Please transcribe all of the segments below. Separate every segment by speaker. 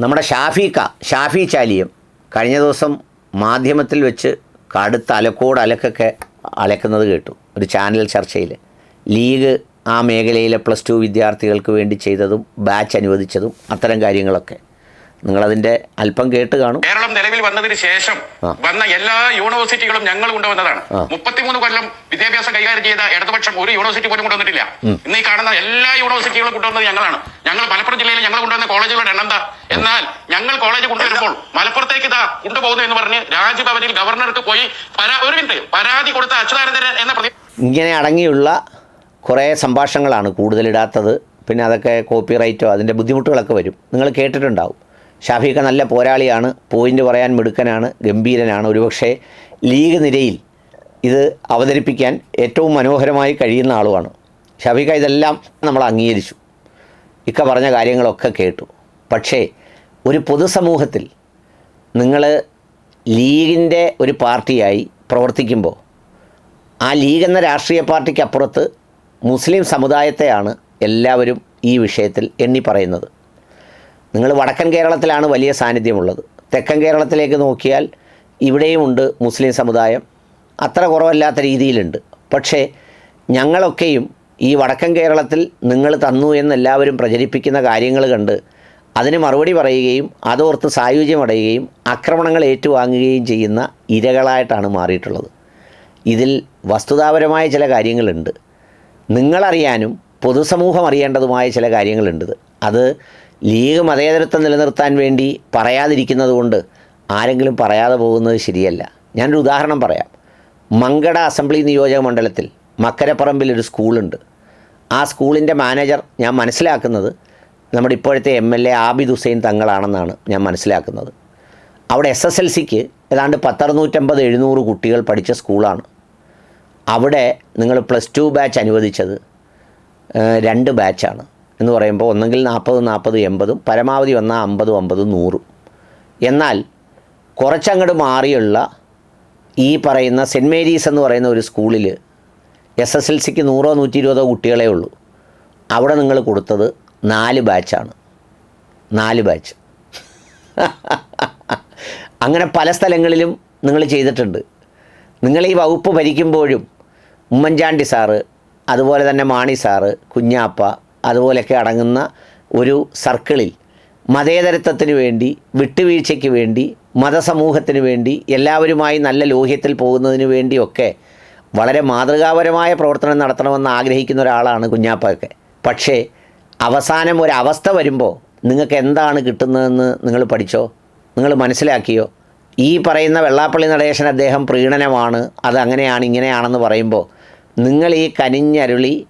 Speaker 1: നമ്മുടെ ഷാഫിക്ക ഷാഫി ചാലിയം കഴിഞ്ഞ ദിവസം മാധ്യമത്തിൽ വെച്ച് കടുത്ത അലക്കോട് അലക്കൊക്കെ അലക്കുന്നത് കേട്ടു. ഒരു ചാനൽ ചർച്ചയിൽ ലീഗ് ആ മേഖലയിലെ പ്ലസ് ടു വിദ്യാർത്ഥികൾക്ക് വേണ്ടി ചെയ്തതും ബാച്ച് അനുവദിച്ചതും അത്തരം കാര്യങ്ങളൊക്കെ. നിങ്ങളതിന്റെ അല്പം കേട്ട് കാണും.
Speaker 2: കേരളം നിലവിൽ വന്നതിന് ശേഷം വന്ന എല്ലാ യൂണിവേഴ്സിറ്റികളും ഞങ്ങൾ കൊണ്ടുവന്നതാണ്. മുപ്പത്തിമൂന്ന് കൊല്ലം വിദ്യാഭ്യാസം കൈകാര്യം ചെയ്ത ഇടതുപക്ഷം ഒരു യൂണിവേഴ്സിറ്റി പോലും കൊണ്ടുവന്നിട്ടില്ല. ഇന്ന് ഈ കാണുന്ന എല്ലാ യൂണിവേഴ്സിറ്റികളും കൊണ്ടുവന്നത് ഞങ്ങളാണ്. ഞങ്ങൾ മലപ്പുറം ജില്ലയിൽ ഞങ്ങൾ കൊണ്ടുവന്ന കോളേജുകളുടെ എണ്ണം എന്താ എന്നാൽ ഞങ്ങൾ കോളേജ് കൊണ്ടുവരുമ്പോൾ മലപ്പുറത്തേക്ക് ഇതാ കൊണ്ടുപോകുന്നു എന്ന് പറഞ്ഞ് രാജ്ഭവനിൽ ഗവർണർക്ക് പോയി ഒരു മിനിറ്റ് പരാതി കൊടുത്ത അച്യുതാനന്ദൻ എന്ന പ്രതി
Speaker 1: ഇങ്ങനെ അടങ്ങിയുള്ള കുറേ സംഭാഷണങ്ങളാണ് കൂടുതലിടാത്തത്. പിന്നെ അതൊക്കെ കോപ്പിറൈറ്റോ അതിന്റെ ബുദ്ധിമുട്ടുകളൊക്കെ വരും. നിങ്ങൾ കേട്ടിട്ടുണ്ടാവും. ഷാഫിക്ക നല്ല പോരാളിയാണ് പോയിന്റ് പറയാൻ മിടുക്കനാണ് ഗംഭീരനാണ്. ഒരുപക്ഷെ ലീഗ് നിരയിൽ ഇത് അവതരിപ്പിക്കാൻ ഏറ്റവും മനോഹരമായി കഴിയുന്ന ആളുമാണ്. ഷാഫിക്ക ഇതെല്ലാം നമ്മൾ അംഗീകരിച്ചു. ഇക്ക പറഞ്ഞ കാര്യങ്ങളൊക്കെ കേട്ടു. പക്ഷേ ഒരു പൊതുസമൂഹത്തിൽ നിങ്ങൾ ലീഗിന്റെ ഒരു പാർട്ടിയായി പ്രവർത്തിക്കുമ്പോൾ ആ ലീഗ് എന്ന രാഷ്ട്രീയ പാർട്ടിക്ക് അപ്പുറത്ത് മുസ്ലിം സമുദായത്തെയാണ് എല്ലാവരും ഈ വിഷയത്തിൽ എണ്ണി പറയുന്നത്. നിങ്ങൾ വടക്കൻ കേരളത്തിലാണ് വലിയ സാന്നിധ്യമുള്ളത്. തെക്കൻ കേരളത്തിലേക്ക് നോക്കിയാൽ ഇവിടെയുമുണ്ട് മുസ്ലിം സമുദായം. അത്ര കുറവല്ലാത്ത രീതിയിലുണ്ട്. പക്ഷേ ഞങ്ങളൊക്കെയും ഈ വടക്കൻ കേരളത്തിൽ നിങ്ങൾ തന്നു എന്ന് എല്ലാവരും പ്രചരിപ്പിക്കുന്ന കാര്യങ്ങൾ കണ്ട് അതിന് മറുപടി പറയുകയും അതോർത്ത് സായുജ്യമടയുകയും ആക്രമണങ്ങൾ ഏറ്റുവാങ്ങുകയും ചെയ്യുന്ന ഇരകളായിട്ടാണ് മാറിയിട്ടുള്ളത്. ഇതിൽ വസ്തുതാപരമായ ചില കാര്യങ്ങളുണ്ട്. നിങ്ങളറിയാനും പൊതുസമൂഹം അറിയേണ്ടതുമായ ചില കാര്യങ്ങളുണ്ട്. അത് ലീഗ് മതേതരത്വം നിലനിർത്താൻ വേണ്ടി പറയാതിരിക്കുന്നത് കൊണ്ട് ആരെങ്കിലും പറയാതെ പോകുന്നത് ശരിയല്ല. ഞാനൊരു ഉദാഹരണം പറയാം. മങ്കട അസംബ്ലി നിയോജക മണ്ഡലത്തിൽ മക്കരപ്പറമ്പിൽ ഒരു സ്കൂളുണ്ട്. ആ സ്കൂളിന്റെ മാനേജർ ഞാൻ മനസ്സിലാക്കുന്നത് നമ്മുടെ ഇപ്പോഴത്തെ M L A Abid Hussain തങ്ങളാണെന്നാണ് ഞാൻ മനസ്സിലാക്കുന്നത്. അവിടെ എസ് എസ് എൽ സിക്ക് ഏതാണ്ട് പത്തറുന്നൂറ്റമ്പത് എഴുന്നൂറ് കുട്ടികൾ പഠിച്ച സ്കൂളാണ്. അവിടെ നിങ്ങൾ പ്ലസ് ടു ബാച്ച് അനുവദിച്ചത് രണ്ട് ബാച്ചാണ്. എന്ന് പറയുമ്പോൾ ഒന്നെങ്കിൽ നാൽപ്പത് നാൽപ്പത് എൺപതും പരമാവധി വന്നാൽ അമ്പതും അമ്പതും നൂറും. എന്നാൽ കുറച്ചങ്ങോട്ട് മാറിയുള്ള ഈ പറയുന്ന സെന്റ് മേരീസ് എന്ന് പറയുന്ന ഒരു സ്കൂളിൽ എസ് എസ് എൽ സിക്ക് നൂറോ നൂറ്റി ഇരുപതോ കുട്ടികളേ ഉള്ളൂ. അവിടെ നിങ്ങൾ കൊടുത്തത് നാല് ബാച്ചാണ്. നാല് ബാച്ച്. അങ്ങനെ പല സ്ഥലങ്ങളിലും നിങ്ങൾ ചെയ്തിട്ടുണ്ട്. നിങ്ങൾ ഈ വകുപ്പ് ഭരിക്കുമ്പോഴും ഉമ്മൻചാണ്ടി സാറ് അതുപോലെ തന്നെ മാണി സാറ് കുഞ്ഞാപ്പ അതുപോലെയൊക്കെ അടങ്ങുന്ന ഒരു സർക്കിളിൽ മതേതരത്വത്തിന് വേണ്ടി വിട്ടുവീഴ്ചയ്ക്ക് വേണ്ടി മതസമൂഹത്തിന് വേണ്ടി എല്ലാവരുമായി നല്ല ലോഹ്യത്തിൽ പോകുന്നതിന് വേണ്ടിയൊക്കെ വളരെ മാതൃകാപരമായ പ്രവർത്തനം നടത്തണമെന്ന് ആഗ്രഹിക്കുന്ന ഒരാളാണ് കുഞ്ഞാപ്പയൊക്കെ. പക്ഷേ അവസാനം ഒരവസ്ഥ വരുമ്പോൾ നിങ്ങൾക്ക് എന്താണ് കിട്ടുന്നതെന്ന് നിങ്ങൾ പഠിച്ചോ? നിങ്ങൾ മനസ്സിലാക്കിയോ? ഈ പറയുന്ന വെള്ളാപ്പള്ളി നടേശൻ അദ്ദേഹം പ്രീണനമാണ് അത് അങ്ങനെയാണ് ഇങ്ങനെയാണെന്ന് പറയുമ്പോൾ നിങ്ങൾ ഈ കനിഞ്ഞരുളി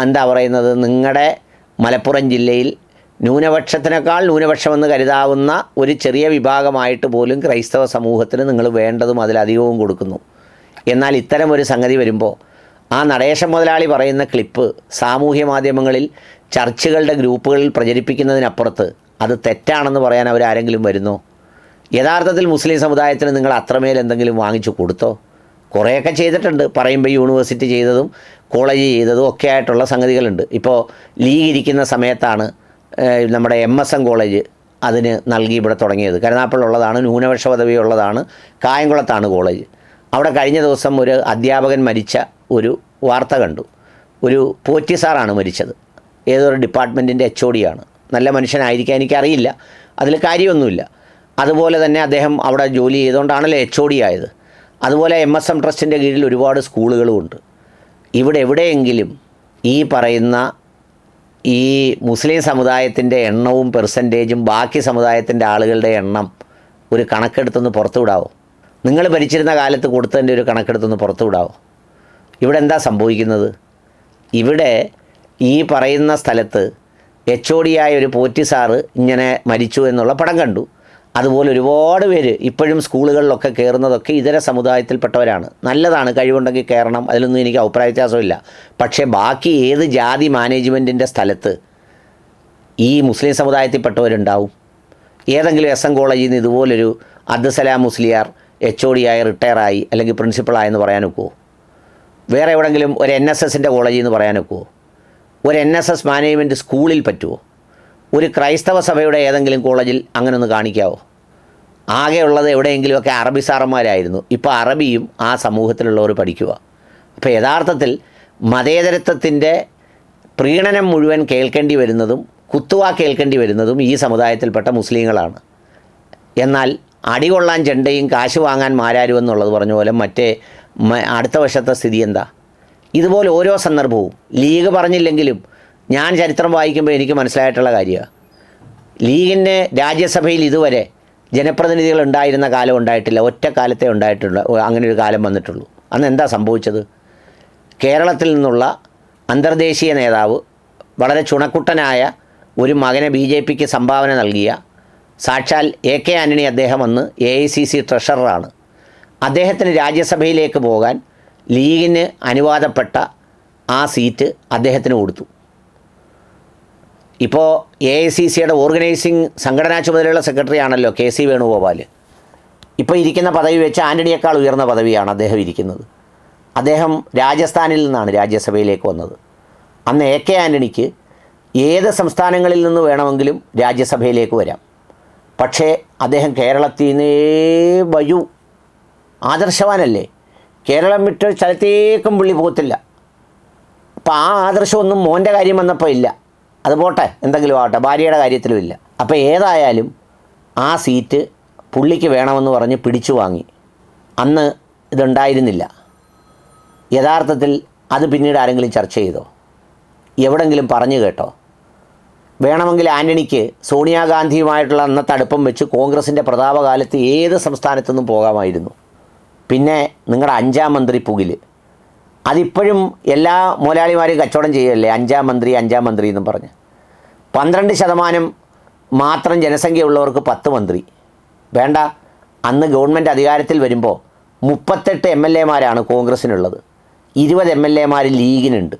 Speaker 1: എന്താ പറയുന്നത്? നിങ്ങളുടെ മലപ്പുറം ജില്ലയിൽ ന്യൂനപക്ഷത്തിനേക്കാൾ ന്യൂനപക്ഷമെന്ന് കരുതാവുന്ന ഒരു ചെറിയ വിഭാഗമായിട്ട് പോലും ക്രൈസ്തവ സമൂഹത്തിന് നിങ്ങൾ വേണ്ടതും അതിലധികവും കൊടുക്കുന്നു. എന്നാൽ ഇത്തരം ഒരു സംഗതി വരുമ്പോൾ ആ നടേശം മുതലാളി പറയുന്ന ക്ലിപ്പ് സാമൂഹ്യ മാധ്യമങ്ങളിൽ ചർച്ചുകളുടെ ഗ്രൂപ്പുകളിൽ പ്രചരിപ്പിക്കുന്നതിനപ്പുറത്ത് അത് തെറ്റാണെന്ന് പറയാൻ അവരാരെങ്കിലും വരുന്നോ? യഥാർത്ഥത്തിൽ മുസ്ലിം സമുദായത്തിന് നിങ്ങൾ അത്രമേൽ എന്തെങ്കിലും വാങ്ങിച്ചു കൊടുത്തോ? കുറേയൊക്കെ ചെയ്തിട്ടുണ്ട്. പറയുമ്പോൾ യൂണിവേഴ്സിറ്റി ചെയ്തതും കോളേജ് ചെയ്തതും ഒക്കെ ആയിട്ടുള്ള സംഗതികളുണ്ട്. ഇപ്പോൾ ലീഗ് ഇരിക്കുന്ന സമയത്താണ് നമ്മുടെ എം എസ് എം കോളേജ് അതിന് നൽകി ഇവിടെ തുടങ്ങിയത്. കരുനാപ്പിളുള്ളതാണ് ന്യൂനപക്ഷ പദവി ഉള്ളതാണ് കായംകുളത്താണ് കോളേജ്. അവിടെ കഴിഞ്ഞ ദിവസം ഒരു അധ്യാപകൻ മരിച്ച ഒരു വാർത്ത കണ്ടു. ഒരു പോറ്റി സാറാണ് മരിച്ചത്. ഏതൊരു ഡിപ്പാർട്ട്മെന്റിന്റെ എച്ച് ഒ ഡിയാണ് നല്ല മനുഷ്യനായിരിക്കാൻ എനിക്കറിയില്ല. അതിൽ കാര്യമൊന്നുമില്ല. അതുപോലെ തന്നെ അദ്ദേഹം അവിടെ ജോലി ചെയ്തുകൊണ്ടാണല്ലോ എച്ച് ഒ ഡി ആയത്. അതുപോലെ എം എസ് എം ട്രസ്റ്റിന്റെ കീഴിൽ ഒരുപാട് സ്കൂളുകളും ഉണ്ട്. ഇവിടെ എവിടെയെങ്കിലും ഈ പറയുന്ന ഈ മുസ്ലിം സമുദായത്തിന്റെ എണ്ണവും പെർസെന്റേജും ബാക്കി സമുദായത്തിന്റെ ആളുകളുടെ എണ്ണം ഒരു കണക്കെടുത്തൊന്ന് പുറത്തുവിടാവോ? നിങ്ങൾ ഭരിച്ചിരുന്ന കാലത്ത് കൊടുത്തതിന്റെ ഒരു കണക്കെടുത്തൊന്ന് പുറത്തുവിടാവോ? ഇവിടെ എന്താ സംഭവിക്കുന്നത്? ഇവിടെ ഈ പറയുന്ന സ്ഥലത്ത് എച്ച് ഒ ആയ ഒരു പോറ്റി സാറ് ഇങ്ങനെ മരിച്ചു എന്നുള്ള പടം കണ്ടു. അതുപോലെ ഒരുപാട് പേര് ഇപ്പോഴും സ്കൂളുകളിലൊക്കെ കയറുന്നതൊക്കെ ഇതര സമുദായത്തിൽപ്പെട്ടവരാണ്. നല്ലതാണ് കഴിവുണ്ടെങ്കിൽ കയറണം അതിലൊന്നും എനിക്ക് അഭിപ്രായ വ്യത്യാസമില്ല പക്ഷേ ബാക്കി ഏത് ജാതി മാനേജ്മെന്റിന്റെ സ്ഥലത്ത് ഈ മുസ്ലിം സമുദായത്തിൽപ്പെട്ടവരുണ്ടാവും? ഏതെങ്കിലും എസ് എം കോളേജിൽ നിന്ന് ഇതുപോലൊരു Abdussalam Musliyar H O D ആയി റിട്ടയറായി അല്ലെങ്കിൽ പ്രിൻസിപ്പളായെന്ന് പറയാൻ ഒക്കുമോ വേറെ എവിടെങ്കിലും ഒരു എൻ എസ് എസിന്റെ കോളേജിൽ നിന്ന് പറയാൻ ഒക്കുമോ ഒരു എൻ എസ് എസ് മാനേജ്മെന്റ് സ്കൂളിൽ പറ്റുമോ ഒരു ക്രൈസ്തവ സഭയുടെ ഏതെങ്കിലും കോളേജിൽ അങ്ങനെ ഒന്ന് കാണിക്കാവോ? ആകെയുള്ളത് എവിടെയെങ്കിലുമൊക്കെ അറബി സാറന്മാരായിരുന്നു. ഇപ്പോൾ അറബിയും ആ സമൂഹത്തിലുള്ളവർ പഠിക്കുക. അപ്പോൾ യഥാർത്ഥത്തിൽ മതേതരത്വത്തിന്റെ പ്രീണനം മുഴുവൻ കേൾക്കേണ്ടി വരുന്നതും കുത്തുവാ കേൾക്കേണ്ടി വരുന്നതും ഈ സമുദായത്തിൽപ്പെട്ട മുസ്ലിങ്ങളാണ്. എന്നാൽ അടികൊള്ളാൻ ചെണ്ടയും കാശ് വാങ്ങാൻ മാരാരും എന്നുള്ളത് പറഞ്ഞ പോലെ മറ്റേ അടുത്ത വശത്തെ സ്ഥിതി എന്താ? ഇതുപോലെ ഓരോ സന്ദർഭവും. ലീഗ് പറഞ്ഞില്ലെങ്കിലും ഞാൻ ചരിത്രം വായിക്കുമ്പോൾ എനിക്ക് മനസ്സിലായിട്ടുള്ള കാര്യമാണ്. ലീഗിന്റെ രാജ്യസഭയിൽ ഇതുവരെ ജനപ്രതിനിധികൾ ഉണ്ടായിരുന്ന കാലം ഉണ്ടായിട്ടില്ല. ഒറ്റ കാലത്തെ ഉണ്ടായിട്ടുള്ള അങ്ങനെ ഒരു കാലം വന്നിട്ടുള്ളൂ. അന്ന് എന്താ സംഭവിച്ചത്? കേരളത്തിൽ നിന്നുള്ള അന്തർദേശീയ നേതാവ് വളരെ ചുണക്കുട്ടനായ ഒരു മകനെ ബി ജെ പിക്ക് സംഭാവന നൽകിയ സാക്ഷാൽ എ കെ ആന്റണി അദ്ദേഹം അന്ന് എ ഐ സി സി ട്രഷററാണ്. അദ്ദേഹത്തിന് രാജ്യസഭയിലേക്ക് പോകാൻ ലീഗിന് അനുവാദപ്പെട്ട ആ സീറ്റ് അദ്ദേഹത്തിന് കൊടുത്തു. ഇപ്പോൾ എ ഐ സി സിയുടെ ഓർഗനൈസിംഗ് സംഘടനാ ചുമതലയുള്ള സെക്രട്ടറി ആണല്ലോ കെ സി വേണുഗോപാൽ ഇപ്പോൾ ഇരിക്കുന്ന പദവി വെച്ച് ആന്റണിയേക്കാൾ ഉയർന്ന പദവിയാണ് അദ്ദേഹം ഇരിക്കുന്നത്. അദ്ദേഹം രാജസ്ഥാനിൽ നിന്നാണ് രാജ്യസഭയിലേക്ക് വന്നത്. അന്ന് എ കെ ആന്റണിക്ക് ഏത് സംസ്ഥാനങ്ങളിൽ നിന്ന് വേണമെങ്കിലും രാജ്യസഭയിലേക്ക് വരാം. പക്ഷേ അദ്ദേഹം കേരളത്തിൽ നിന്നേ വരൂ ആദർശവാനല്ലേ? കേരളം വിട്ട് സ്ഥലത്തേക്കും പുള്ളി പോകത്തില്ല. അപ്പോൾ ആ ആദർശമൊന്നും മോന്റെ കാര്യം വന്നപ്പോൾ ഇല്ല. അത് പോട്ടെ എന്തെങ്കിലും ആവട്ടെ ഭാര്യയുടെ കാര്യത്തിലും ഇല്ല അപ്പോൾ ഏതായാലും ആ സീറ്റ് പുള്ളിക്ക് വേണമെന്ന് പറഞ്ഞ് പിടിച്ചു വാങ്ങി. അന്ന് ഇതുണ്ടായിരുന്നില്ല. യഥാർത്ഥത്തിൽ അത് പിന്നീട് ആരെങ്കിലും ചർച്ച ചെയ്തോ? എവിടെങ്കിലും പറഞ്ഞു കേട്ടോ? വേണമെങ്കിൽ ആന്റണിക്ക് സോണിയാഗാന്ധിയുമായിട്ടുള്ള അന്നത്തെ അടുപ്പം വെച്ച് കോൺഗ്രസിന്റെ പ്രതാപകാലത്ത് ഏത് സംസ്ഥാനത്തുനിന്നും പോകാമായിരുന്നു? പിന്നെ നിങ്ങളുടെ അഞ്ചാം മന്ത്രി പുകിൽ. അതിപ്പോഴും എല്ലാ മുതലാളിമാരും കച്ചവടം ചെയ്യുകയല്ലേ അഞ്ചാം മന്ത്രി അഞ്ചാം മന്ത്രി എന്നും പറഞ്ഞ്. പന്ത്രണ്ട് ശതമാനം മാത്രം ജനസംഖ്യയുള്ളവർക്ക് പത്ത് മന്ത്രി. വേണ്ട. അന്ന് ഗവൺമെന്റ് അധികാരത്തിൽ വരുമ്പോൾ മുപ്പത്തെട്ട് എം എൽ എമാരാണ് കോൺഗ്രസ്സിനുള്ളത്. ഇരുപത് എം എൽ എമാർ ലീഗിനുണ്ട്.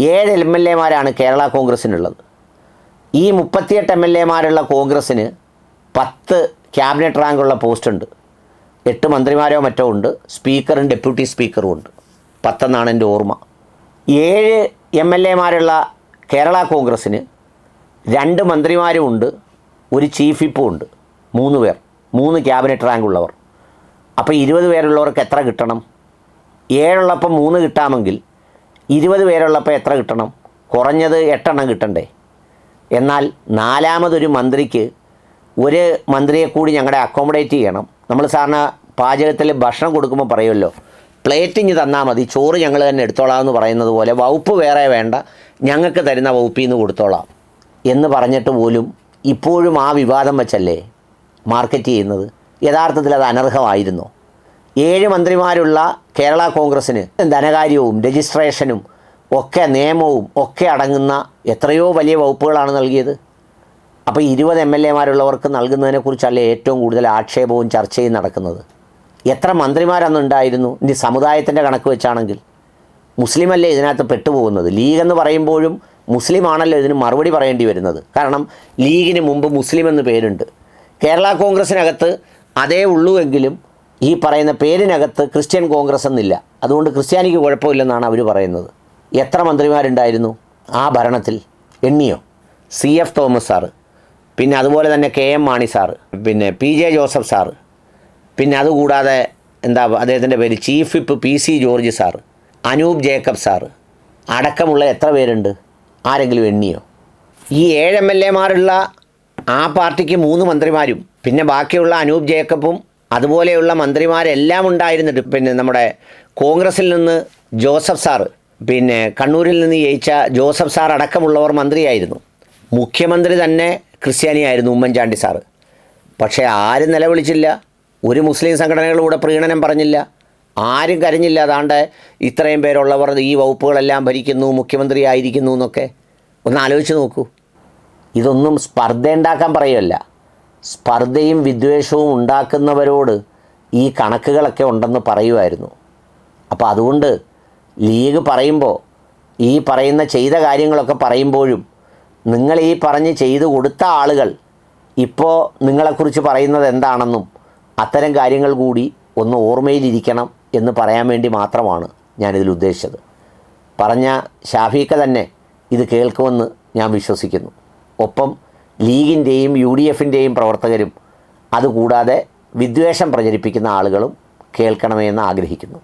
Speaker 1: ഏഴ് എം എൽ എമാരാണ് കേരള കോൺഗ്രസ്സിനുള്ളത്. ഈ മുപ്പത്തിയെട്ട് എം എൽ എമാരുള്ള കോൺഗ്രസ്സിന് പത്ത് ക്യാബിനറ്റ് റാങ്കുള്ള പോസ്റ്റുണ്ട്. എട്ട് മന്ത്രിമാരോ മറ്റോ ഉണ്ട്. സ്പീക്കറും ഡെപ്യൂട്ടി സ്പീക്കറും ഉണ്ട്. പത്തെന്നാണ് എന്റെ ഓർമ്മ. ഏഴ് എം എൽ എമാരുള്ള കേരള കോൺഗ്രസ്സിന് രണ്ട് മന്ത്രിമാരുമുണ്ട് ഒരു ചീഫ് വിപ്പും ഉണ്ട് മൂന്ന് പേർ മൂന്ന് ക്യാബിനറ്റ് റാങ്ക് ഉള്ളവർ അപ്പോൾ ഇരുപത് പേരുള്ളവർക്ക് എത്ര കിട്ടണം? ഏഴുള്ളപ്പം മൂന്ന് കിട്ടാമെങ്കിൽ ഇരുപത് പേരുള്ളപ്പോൾ എത്ര കിട്ടണം? കുറഞ്ഞത് എട്ടെണ്ണം കിട്ടണ്ടേ? എന്നാൽ നാലാമതൊരു മന്ത്രിക്ക് ഒരു മന്ത്രിയെ കൂടി ഞങ്ങളുടെ അക്കോമഡേറ്റ് ചെയ്യണം. നമ്മൾ സാറിന് പാചകത്തിൽ ഭക്ഷണം കൊടുക്കുമ്പോൾ പറയുമല്ലോ പ്ലേറ്റിങ് തന്നാൽ മതി. ചോറ് ഞങ്ങൾ തന്നെ എടുത്തോളാം എന്ന് പറയുന്നത് പോലെ വകുപ്പ് വേറെ വേണ്ട. ഞങ്ങൾക്ക് തരുന്ന വകുപ്പിൽ നിന്ന് കൊടുത്തോളാം. എന്ന് പറഞ്ഞിട്ട് പോലും ഇപ്പോഴും ആ വിവാദം വെച്ചല്ലേ മാർക്കറ്റ് ചെയ്യുന്നത്? യഥാർത്ഥത്തിൽ അത് അനർഹമായിരുന്നു? ഏഴ് മന്ത്രിമാരുള്ള കേരള കോൺഗ്രസ്സിന് ധനകാര്യവും രജിസ്ട്രേഷനും ഒക്കെ നിയമവും ഒക്കെ അടങ്ങുന്ന എത്രയോ വലിയ വകുപ്പുകളാണ് നൽകിയത്. അപ്പോൾ ഇരുപത് എം എൽ എമാരുള്ളവർക്ക് നൽകുന്നതിനെക്കുറിച്ചല്ലേ ഏറ്റവും കൂടുതൽ ആക്ഷേപവും ചർച്ചയും നടക്കുന്നത്? എത്ര മന്ത്രിമാരന്നുണ്ടായിരുന്നു? ഇനി സമുദായത്തിന്റെ കണക്ക് വെച്ചാണെങ്കിൽ. മുസ്ലിമല്ലേ ഇതിനകത്ത് പെട്ടുപോകുന്നത്? ലീഗ് എന്ന് പറയുമ്പോഴും മുസ്ലിം ആണല്ലോ ഇതിന് മറുപടി പറയേണ്ടി വരുന്നത്. കാരണം ലീഗിന് മുമ്പ് മുസ്ലിം എന്ന് പേരുണ്ട്. കേരള കോൺഗ്രസ്സിനകത്ത് അതേ ഉള്ളൂ എങ്കിലും ഈ പറയുന്ന പേരിനകത്ത് ക്രിസ്ത്യൻ കോൺഗ്രസ് എന്നില്ല. അതുകൊണ്ട് ക്രിസ്ത്യാനിക്ക് കുഴപ്പമില്ലെന്നാണ് അവർ പറയുന്നത്. എത്ര മന്ത്രിമാരുണ്ടായിരുന്നു ആ ഭരണത്തിൽ? എണ്ണിയോ? C F Thomas sir. പിന്നെ അതുപോലെ തന്നെ കെ എം മാണി സാറ്. പിന്നെ പി ജെ ജോസഫ് സാറ്. പിന്നെ അതുകൂടാതെ എന്താ അദ്ദേഹത്തിന്റെ പേര് chief whip P C George sir Anoop Jacob sir. അടക്കമുള്ള എത്ര പേരുണ്ട്? ആരെങ്കിലും എണ്ണിയോ? ഈ ഏഴ് എം എൽ എമാരുള്ള ആ പാർട്ടിക്ക് മൂന്ന് മന്ത്രിമാരും പിന്നെ ബാക്കിയുള്ള അനൂപ് ജേക്കബും അതുപോലെയുള്ള മന്ത്രിമാരെല്ലാം ഉണ്ടായിരുന്നിട്ട് പിന്നെ നമ്മുടെ കോൺഗ്രസിൽ നിന്ന് ജോസഫ് സാറ് പിന്നെ കണ്ണൂരിൽ നിന്ന് ജയിച്ച ജോസഫ് സാർ അടക്കമുള്ളവർ മന്ത്രിയായിരുന്നു. മുഖ്യമന്ത്രി തന്നെ ക്രിസ്ത്യാനിയായിരുന്നു ഉമ്മൻചാണ്ടി സാറ്. പക്ഷേ ആരും നിലവിളിച്ചില്ല. ഒരു മുസ്ലിം സംഘടനകളിലൂടെ പ്രീണനം പറഞ്ഞില്ല. ആരും കരഞ്ഞില്ല. അതാണ്ട് ഇത്രയും പേരുള്ളവർ ഈ വകുപ്പുകളെല്ലാം ഭരിക്കുന്നു മുഖ്യമന്ത്രി ആയിരിക്കുന്നു എന്നൊക്കെ. ഒന്ന് ആലോചിച്ച് നോക്കൂ. ഇതൊന്നും സ്പർദ്ധ ഉണ്ടാക്കാൻ പറയുമല്ല സ്പർദ്ധയും വിദ്വേഷവും ഉണ്ടാക്കുന്നവരോട് ഈ കണക്കുകളൊക്കെ ഉണ്ടെന്ന് പറയുമായിരുന്നു. അപ്പോൾ അതുകൊണ്ട് ലീഗ് പറയുമ്പോൾ ഈ പറയുന്ന ചെയ്ത കാര്യങ്ങളൊക്കെ പറയുമ്പോഴും നിങ്ങൾ ഈ പറഞ്ഞ് ചെയ്തു കൊടുത്ത ആളുകൾ ഇപ്പോൾ നിങ്ങളെക്കുറിച്ച് പറയുന്നത് എന്താണെന്നും അത്തരം കാര്യങ്ങൾ കൂടി ഒന്ന് ഓർമ്മയിലിരിക്കണം എന്ന് പറയാൻ വേണ്ടി മാത്രമാണ് ഞാനിതിൽ ഉദ്ദേശിച്ചത്. പറഞ്ഞ ഷാഫീക്ക തന്നെ ഇത് കേൾക്കുമെന്ന് ഞാൻ വിശ്വസിക്കുന്നു. ഒപ്പം ലീഗിന്റെയും യു ഡി എഫിന്റെയും പ്രവർത്തകരും അതുകൂടാതെ വിദ്വേഷം പ്രചരിപ്പിക്കുന്ന ആളുകളും കേൾക്കണമെന്ന് ആഗ്രഹിക്കുന്നു.